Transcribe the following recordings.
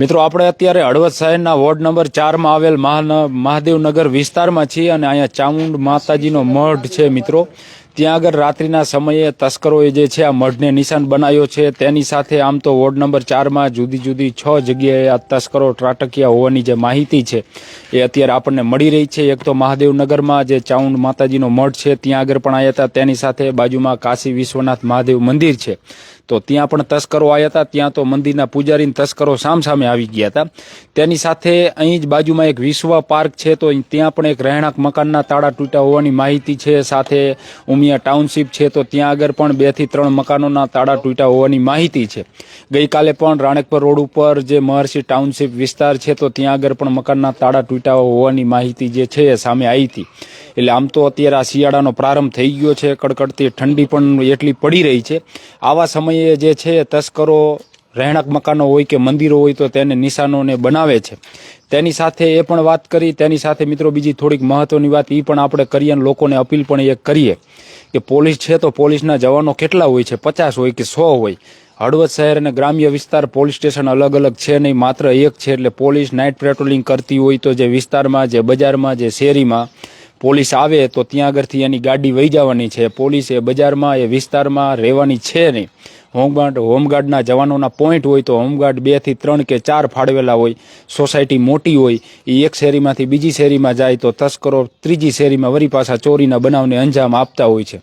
મિત્રો, આપણે અત્યારે હળવદ શહેરના વોર્ડ નંબર ચારમાં આવેલ મહાદેવનગર વિસ્તારમાં છીએ અને અહીંયા ચામુંડ માતાજીનો મઢ છે, મિત્રો. ત્યાં આગળ રાત્રિના સમયે તસ્કરોએ જે છે આ મઢને નિશાન બનાવ્યો છે, તેની સાથે આમ તો વોર્ડ નંબર ચારમાં જુદી જુદી છ જગ્યાએ આ તસ્કરો ત્રાટક્યા હોવાની જે માહિતી છે, એ અત્યારે આપણને મળી રહી છે. એક તો મહાદેવનગરમાં જે ચાઉંડ માતાજીનો મઠ છે, ત્યાં આગળ પણ આવ્યા હતા. તેની સાથે બાજુમાં કાશી વિશ્વનાથ મહાદેવ મંદિર છે. તો ત્યાં પણ તસ્કરો આવ્યા હતા. ત્યાં તો મંદિરના પૂજારીને તસ્કરો સામસામે આવી ગયા હતા. તેની સાથે અહીં જ બાજુમાં એક વિશ્વ પાર્ક છે, તો ત્યાં પણ એક રહેણાંક મકાનના તાળા તૂટ્યા હોવાની માહિતી છે. સાથે ઉમિયા ટાઉનશીપ છે, તો ત્યાં આગળ પણ બેથી ત્રણ મકાનોના તાળા તૂટ્યા હોવાની માહિતી છે. ગઈકાલે પણ રાણેકપર રોડ ઉપર જે મહર્ષિ ટાઉનશીપ વિસ્તાર છે, તો ત્યાં આગળ પણ મકાનના તાળા તૂટ્યા હોવાની માહિતી જે છે એ સામે આવી હતી. એટલે આમ તો અત્યારે આ શિયાળાનો પ્રારંભ થઈ ગયો છે. કડકડતી ઠંડી પણ એટલી પડી રહી છે. આવા સમયે જે છે તસ્કરો, રહેણાંક મકાનો હોય કે મંદિરો હોય તો તેને નિશાનોને બનાવે છે. તેની સાથે એ પણ વાત કરી, તેની સાથે મિત્રો બીજી થોડીક મહત્વની વાત એ પણ આપણે કરીએ અને લોકોને અપીલ પણ એ કરીએ કે પોલીસ છે તો પોલીસના જવાનો કેટલા હોય છે? પચાસ હોય કે સો હોય? હળવદ શહેર અને ગ્રામ્ય વિસ્તાર પોલીસ સ્ટેશન અલગ અલગ છે નહીં, માત્ર એક છે એટલે પોલીસ નાઇટ પેટ્રોલિંગ કરતી હોય તો જે વિસ્તારમાં, જે બજારમાં, જે શેરીમાં પોલીસ આવે તો ત્યાં આગળથી એની ગાડી વહી જવાની છે. પોલીસ એ બજારમાં, એ વિસ્તારમાં રહેવાની છે નહીં. હોમગાર્ડ હોમગાર્ડના જવાનોના પોઈન્ટ હોય તો હોમગાર્ડ બેથી ત્રણ કે ચાર ફાળવેલા હોય. સોસાયટી મોટી હોય એ એક શેરીમાંથી બીજી શેરીમાં જાય તો તસ્કરો ત્રીજી શેરીમાં વરી પાછા ચોરીના બનાવને અંજામ આપતા હોય છે.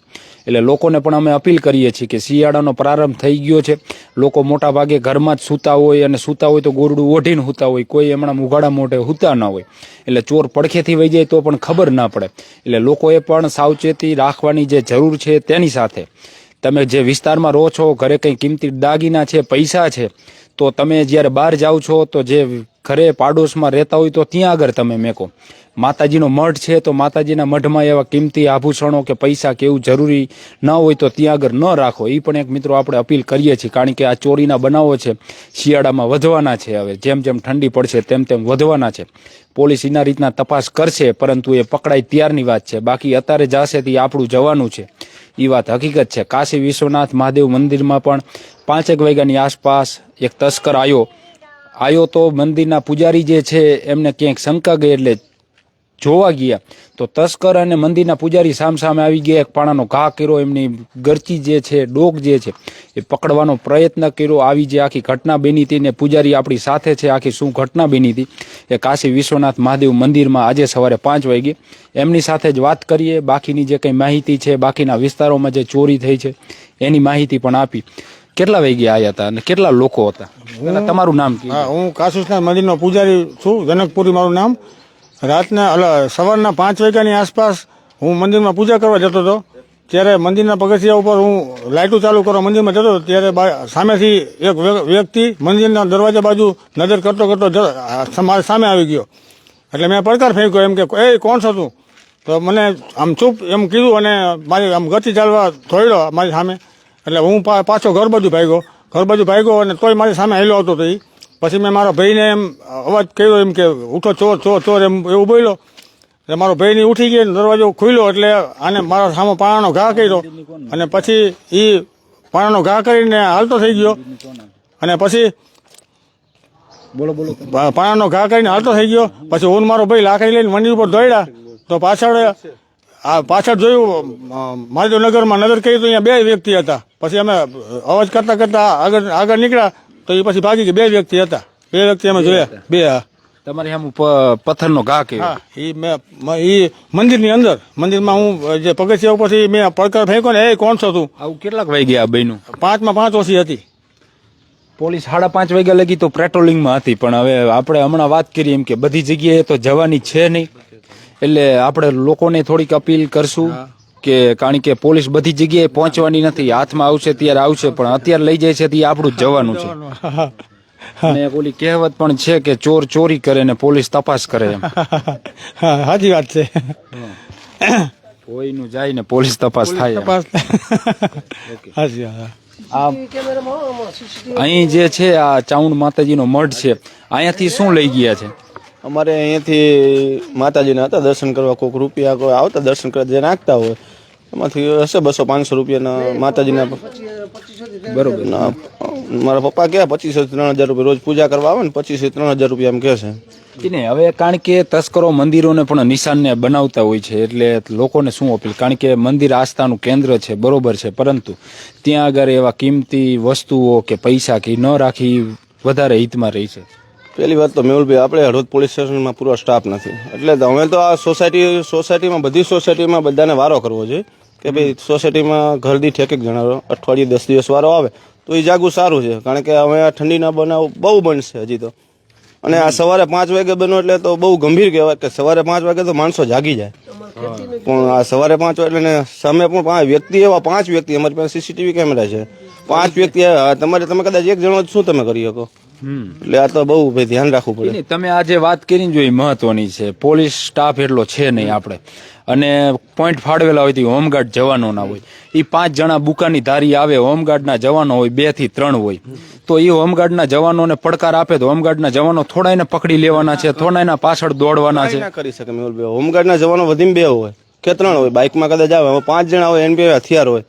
એટલે લોકોને પણ અમે અપીલ કરીએ છીએ કે શિયાળાનો પ્રારંભ થઈ ગયો છે. લોકો મોટા ભાગે ઘરમાં જ સૂતા હોય અને સૂતા હોય તો ગોરડું ઓઢીને સૂતા હોય. કોઈ હમણાં ઉઘાડા મોઢે સૂતા ન હોય. એટલે ચોર પડખેથી વહી જાય તો પણ ખબર ના પડે. એટલે લોકોએ પણ સાવચેતી રાખવાની જે જરૂર છે તેની સાથે. તમે જે વિસ્તારમાં રહો છો, ઘરે કંઈ કિંમતી દાગીના છે, પૈસા છે, તો તમે જ્યારે બહાર જાઓ છો, તો જે ઘરે પાડોશમાં રહેતા હોય તો ત્યાં આગળ તમે મેકો. માતાજીનો મઢ છે તો માતાજીના મઢમાં એવા કિંમતી આભૂષણો કે પૈસા કે એવું જરૂરી ન હોય તો ત્યાં આગળ ન રાખો. એ પણ એક મિત્રો આપણે અપીલ કરીએ છીએ, કારણ કે આ ચોરીના બનાવો છે, શિયાળામાં વધવાના છે હવે. જેમ જેમ ઠંડી પડશે તેમ તેમ વધવાના છે. પોલીસ એના રીતના તપાસ કરશે, પરંતુ એ પકડાય ત્યારની વાત છે. બાકી અત્યારે જશે તે આપણું જવાનું છે. એ વાત હકીકત છે. કાશી વિશ્વનાથ મહાદેવ મંદિરમાં પણ પાંચેક વાગ્યાની આસપાસ એક તસ્કર આવ્યો આવ્યો તો મંદિરના પૂજારી જે છે, એમને ક્યાંક શંકા ગઈ એટલે જોવા ગયા. તો તસ્કર અને મંદિરના પૂજારી સામ સામે આવી ગયા, એક પાણાનો ઘા કર્યો, એમની ગરચી જે છે, ડોક જે છે, એ પકડવાનો પ્રયત્ન કર્યો. આવી જે આખી ઘટના બની હતી ને પૂજારી આપણી સાથે છે, આખી શું ઘટના બની હતી, એ કાશી વિશ્વનાથ મહાદેવ મંદિરમાં આજે સવારે પાંચ વાગે એમની સાથે જ વાત કરીએ. બાકીની જે કંઈ માહિતી છે, બાકીના વિસ્તારોમાં જે ચોરી થઈ છે, એની માહિતી પણ આપી. કેટલા વાગે આવ્યા હતા અને કેટલા લોકો હતા? પહેલા તમારું નામ હા હું કાશુસના મંદિરનો પૂજારી છું જનકપુરી મારું નામ. રાતના અલ સવારના પાંચ વાગ્યાની આસપાસ હું મંદિરમાં પૂજા કરવા જતો હતો. ત્યારે મંદિરના પગથિયા ઉપર હું લાઇટો ચાલુ કરવા મંદિરમાં જતો હતો. ત્યારે બા- સામેથી એક વ્ય- વ્યક્તિ મંદિરના દરવાજા બાજુ નજર કરતો કરતો જ- આ મારી સામે આવી ગયો. એટલે મેં પડકાર ફેંક્યો એમ કે એ કોણ છો તું? તો મને આમ ચૂપ એમ કીધું અને મારી આમ ગતિ ચાલવા થોડ્યો મારી સામે. એટલે હું પાછો ઘર બાજુ ભાગ્યો. ઘર બાજુ ભાગ્યો અને તોય મારી સામે હેલો હતો તો પછી મેં મારા ભાઈને એમ અવાજ કર્યો એમ કે ઉઠો ચોર ચોર ચોર એમ એવું બોલ્યો. એટલે મારો ભાઈ ની ઉઠી ગયો દરવાજો ખુલ્યો એટલે આને મારા સામે પાણાનો ઘા કર્યો. અને પછી એ પાણાનો ઘા કરીને હાલતો થઈ ગયો. અને પછી બોલો બોલો. પાણાનો ઘા કરીને હાલતો થઈ ગયો. પછી હું મારો ભાઈ લાકડી લઈને મંડી ઉપર દોડ્યા. તો પાછળ આ પાછળ જોયું અ, નગરમાં નજર કરી તો અહીંયા બે વ્યક્તિ હતા. પછી અમે અવાજ કરતા કરતા આગળ આગળ નીકળ્યા તો એ પછી ભાગી ગયા. બે વ્યક્તિ હતા. બે વ્યક્તિ અમે જોયા. બે હા. તમારે આમ પથ્થરનો ઘા કે હા એ મેં એ મંદિરની અંદર. મંદિરમાં હું જે પગથિયા ઉપરથી મેં પડકાર ફેંક્યો ને એ કોણ છો તું આવું કેટલાક વાગ્યા આ બન્યું? પાંચમાં પાંચ ઓછી હતી. પોલીસ સાડા પાંચ વાગ્યા લગી તો પેટ્રોલિંગમાં હતી પણ હવે આપણે હમણાં વાત કરી એમ કે બધી જગ્યાએ તો જવાની છે નહીં. એટલે આપણે લોકોને થોડીક અપીલ કરશું કે કારણ કે પોલીસ બધી જગ્યાએ પહોંચવાની નથી હાથમાં આવશે ત્યારે આવશે પણ અત્યારે લઈ જાય છે તે આપણું જ જવાનું છે. અને ઓલી કહેવત પણ છે કે ચોર ચોરી કરે ને પોલીસ તપાસ કરે એમ. સાચી વાત છે. કોઈનું જાય ને પોલીસ તપાસ થાય તપાસ. સાચી વાત આ અહીં જે છે આ ચાઉંડ માતાજીનો મઢ છે અહીંયાથી શું લઈ ગયા છે? અમારે અહીંયાથી માતાજીના હતા દર્શન કરવા કોઈક રૂપિયા કોઈ આવતા દર્શન કરવા જે નાખતા હોય એમાંથી હશે બસો પાંચસો રૂપિયાના માતાજીના. બરોબર. મારા પપ્પા કહે પચીસો ત્રણ હજાર રૂપિયા રોજ પૂજા કરવા આવે ને પચીસો ત્રણ હજાર રૂપિયા એમ કહે છે. નહીં હવે કારણ કે તસ્કરો મંદિરોને પણ નિશાનને બનાવતા હોય છે એટલે લોકોને શું અપીલ? કારણ કે મંદિર આસ્થાનું કેન્દ્ર છે બરોબર છે પરંતુ ત્યાં આગળ એવા કિંમતી વસ્તુઓ કે પૈસા કે ન રાખી વધારે હિતમાં રહી છે. પહેલી વાત તો મેહુલભાઈ આપણે હળવદ પોલીસ સ્ટેશનમાં પૂરો સ્ટાફ નથી. એટલે અમે તો આ સોસાયટી સોસાયટીમાં બધી સોસાયટીમાં બધાને વારો કરવો જોઈએ કે ભાઈ સોસાયટીમાં ઘરથી દીઠ એક એક જણા અઠવાડિયે દસ દિવસ વારો આવે તો એ જાગવું સારું છે. કારણ કે હવે આ ઠંડીના બનાવ બહુ બનશે હજી તો. અને આ સવારે પાંચ વાગે બનો એટલે તો બહુ ગંભીર કહેવાય કે સવારે પાંચ વાગે તો માણસો જાગી જાય. પણ આ સવારે પાંચ વાગે એટલે સામે પણ પાંચ વ્યક્તિ એવા પાંચ વ્યક્તિ અમારી પાસે સીસીટીવી કેમેરા છે. પાંચ વ્યક્તિ આ તમારે તમે કદાચ એક જણો શું તમે કરી શકો? એટલે આ તો બહુ ભાઈ ધ્યાન રાખવું પડે. તમે આ આજે વાત કરીને જો એ મહત્વની છે. પોલીસ સ્ટાફ એટલો છે નહીં આપણે. અને પોઈન્ટ ફાળવેલા હોય તો હોમગાર્ડ જવાનો ના હોય. એ પાંચ જણા બુકાની ધારી આવે હોમગાર્ડના જવાનો હોય બેથી ત્રણ હોય. તો એ હોમગાર્ડના જવાનોને પડકાર આપે તો હોમગાર્ડના જવાનો થોડા એને પકડી લેવાના છે થોડા એના પાછળ દોડવાના છે. કરી શકે મેહુલભાઈ હોમગાર્ડના જવાનો વધીને બે હોય કે ત્રણ હોય બાઇકમાં કદાચ આવે પાંચ જણા હોય એની બે હથિયાર હોય.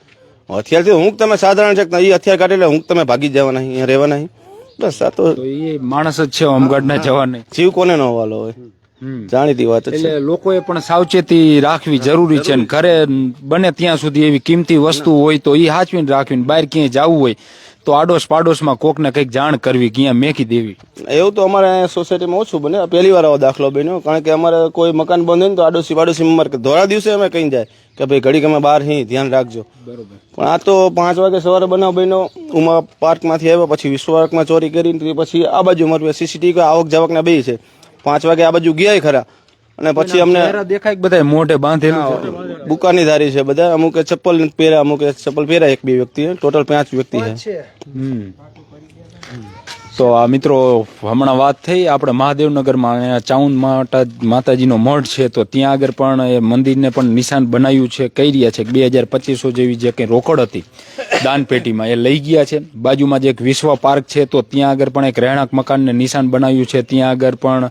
હથિયારથી હું તમે સાધારણ છે એ હથિયાર કાઢી એટલે હું તમે ભાગી જવાના અહીંયા રહેવાના. અહીં. બસ આ તો એ માણસ જ છે હોમગાર્ડના ના જવાની જીવ કોને ન વાલો હોય? જાણીતી વાત એટલે લોકો લોકોએ પણ સાવચેતી રાખવી જરૂરી છે ને. ઘરે બને ત્યાં સુધી એવી કિંમતી વસ્તુ હોય તો એ હાચવીને રાખવી ને બહાર ક્યાંય જવું હોય તો આડોશ પાડોશમાં કોકને કંઈક જાણ કરવી ક્યાં મેકી દેવી? એવું તો અમારે અહીંયા સોસાયટીમાં ઓછું બને. પહેલી વાર આવો દાખલો બન્યો કારણ કે અમારે કોઈ મકાન બંધ હોય ને તો આડોશી પાડોશી અમારે ધોળા દિવસે અમે કહી જાય કે ભાઈ ઘડીક અમે બહાર હી ધ્યાન રાખજો. પણ આ તો પાંચ વાગે સવારે બનાવ બન્યો. ઉમા પાર્કમાંથી આવ્યા પછી વિશ્વપાર્કમાં ચોરી કરી પછી આ બાજુ અમારી સીસીટીવી આવક જાવકના બે છે. પાંચ વાગે આ બાજુ ગયા ખરા. અને પછી અમને દેખાય બધા મોઢે બાંધેલું છે? બુકાની ધારી છે બધા. અમુકે ચપ્પલ પહેર્યા અમુક ચપ્પલ પહેર્યા એક બે વ્યક્તિ ટોટલ પાંચ વ્યક્તિ છે. તો આ મિત્રો હમણાં વાત થઈ આપણે મહાદેવનગરમાં ચાઉન માતા માતાજીનો મઠ છે તો ત્યાં આગળ પણ એ મંદિરને પણ નિશાન બનાવ્યું છે કહી રહ્યા છે? બે હજાર પચીસો જેવી જે કંઈ રોકડ હતી દાનપેટીમાં. એ લઈ ગયા છે. બાજુમાં જે એક વિશ્વ પાર્ક છે, તો ત્યાં આગળ પણ એક રહેણાંક મકાનને નિશાન બનાવ્યું છે. ત્યાં આગળ પણ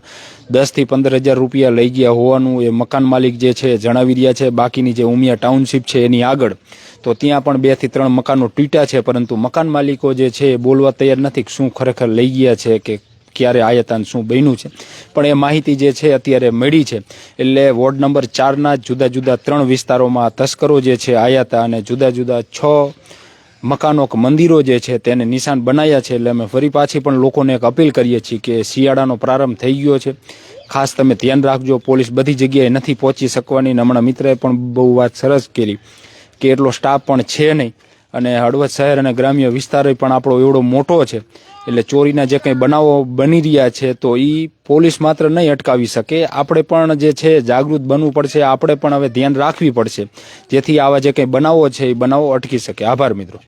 દસથી પંદર હજાર રૂપિયા લઈ ગયા હોવાનું એ મકાન માલિક જે છે જણાવી રહ્યા છે. બાકીની જે ઉમિયા ટાઉનશીપ છે, એની આગળ. તો ત્યાં પણ બેથી ત્રણ મકાનો તૂટ્યા છે, પરંતુ મકાન માલિકો જે છે એ બોલવા તૈયાર નથી કે શું ખરેખર લઈ ગયા છે કે ક્યારે આયતાન શું બન્યું છે. પણ એ માહિતી જે છે અત્યારે મળી છે. એટલે વોર્ડ નંબર ચારના જુદા જુદા ત્રણ વિસ્તારોમાં તસ્કરો જે છે આયા હતા અને જુદા જુદા છ મકાનો કે મંદિરો જે છે તેને નિશાન બનાવ્યા છે એટલે અમે ફરી પાછી પણ લોકોને એક અપીલ કરીએ છીએ કે શિયાળાનો પ્રારંભ થઈ ગયો છે. ખાસ તમે ધ્યાન રાખજો, પોલીસ બધી જગ્યાએ નથી પહોંચી શકવાની હમણાં મિત્રએ પણ બહુ વાત સરસ કરી કે એટલો સ્ટાફ પણ છે નહીં. અને હળવદ શહેર અને ગ્રામ્ય વિસ્તાર પણ આપણો એવડો મોટો છે. એટલે ચોરીના જે કંઈ બનાવો બની રહ્યા છે તો એ પોલીસ માત્ર નહીં અટકાવી શકે. આપણે પણ જે છે જાગૃત બનવું પડશે, આપણે પણ હવે ધ્યાન રાખવી પડશે. જેથી આવા જે કંઈ બનાવો છે, એ બનાવો અટકી શકે. આભાર મિત્રો.